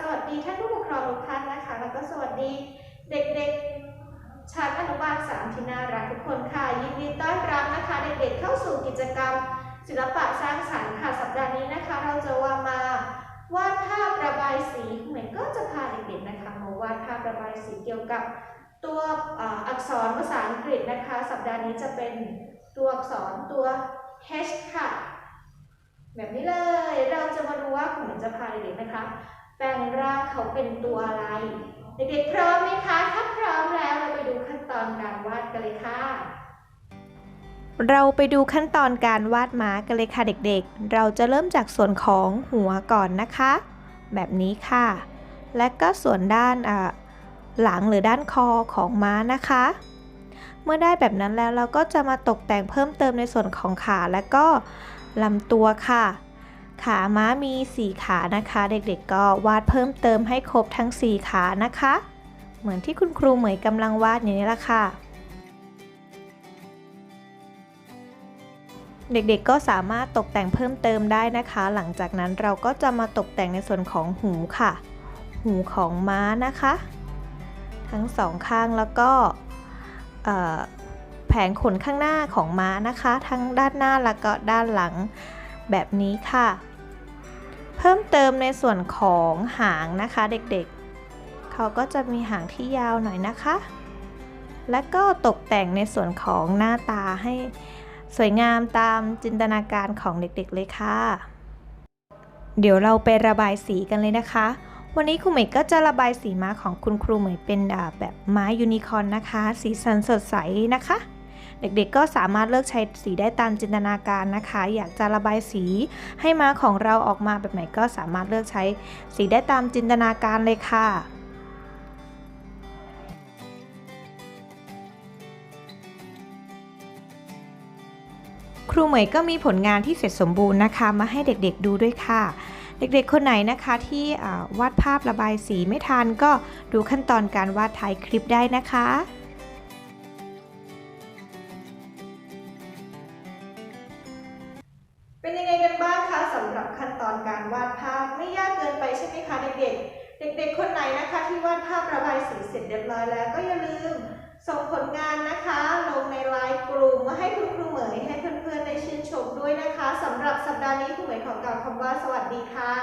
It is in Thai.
สวัสดีท่านผู้ปกครองทุกท่านนะคะ แล้วก็สวัสดีเด็กๆชาติอนุบาลสามที่น่ารักทุกคนค่ะ ยินดีต้อนรับนะคะเด็กๆเข้าสู่กิจกรรม ศิลปะสร้างสรรค์ค่ะ สัปดาห์นี้นะคะ เราจะว่ามาวาดภาพระบายสีเหมือนก็จะพาเด็กๆนะคะมาวาดภาพระบายสีเกี่ยวกับตัวอักษรภาษาอังกฤษนะคะ สัปดาห์นี้จะเป็นตัวอักษรตัว H ค่ะ แบบนี้เลยเราจะมาดูว่าผมจะพาเด็กๆนะคะ แปลงร่างเขาเป็นตัวอะไร เด็กๆพร้อมไหมคะ ถ้าพร้อมแล้วเราไปดูขั้นตอนการวาดกันเลยค่ะ เราไปดูขั้นตอนการวาดม้ากันเลยค่ะเด็กๆ เราจะเริ่มจากส่วนของหัวก่อนนะคะ แบบนี้ค่ะ และก็ส่วนด้านหลังหรือด้านคอของม้านะคะ เมื่อได้แบบนั้นแล้วเราก็จะมาตกแต่งเพิ่มเติมในส่วนของขาและก็ลำตัวค่ะ ขาม้ามี 4 ขานะคะ เด็กๆก็วาดเพิ่มเติมให้ครบทั้ง 4 ขานะคะ เหมือนที่คุณครูเหมยกำลังวาดอยู่นี่แหละค่ะ เด็กๆก็สามารถตกแต่งเพิ่มเติมได้นะคะ หลังจากนั้นเราก็จะมาตกแต่งในส่วนของหูค่ะ หูของม้านะคะ ทั้งสองข้างแล้วก็แผงขนข้างหน้าของม้านะคะ ทั้งด้านหน้าแล้วก็ด้านหลังแบบนี้ค่ะ เพิ่มเติมในส่วนของหางนะคะเด็กๆ เขาก็จะมีหางที่ยาวหน่อยนะคะ และก็ตกแต่งในส่วนของหน้าตาให้สวยงามตามจินตนาการของเด็กๆเลยค่ะ เดี๋ยวเราไประบายสีกันเลยนะคะ วันนี้ครูเหมยก็จะระบายสีม้าของคุณครูเหมยเป็นแบบม้ายูนิคอร์นนะคะ สีสันสดใสนะคะ เด็กๆก็สามารถเลือกใช้สีได้ตามจินตนาการนะคะ อยากจะระบายสีให้มาของเราออกมาแบบไหนก็สามารถเลือกใช้สีได้ตามจินตนาการเลยค่ะครูเหมยก็มีผลงานที่เสร็จสมบูรณ์นะคะมาให้เด็กๆดูด้วยค่ะ เด็กๆคนไหนนะคะที่วาดภาพระบายสีไม่ทันก็ดูขั้นตอนการวาดท้ายคลิปได้นะคะ เป็นยังไงกันบ้างคะสำหรับขั้นตอนการวาดภาพไม่ยากเกินไปใช่ไหมคะเด็กๆ เด็กๆ คนไหนนะคะ ที่วาดภาพระบายสีเสร็จเรียบร้อยแล้ว ก็อย่าลืมส่งผลงานนะคะ ลงในไลน์กลุ่มมาให้คุณครูเหมยให้เพื่อนๆได้ชื่นชมด้วยนะคะสำหรับสัปดาห์นี้คุณเหมยขอกล่าวคำว่าสวัสดีค่ะ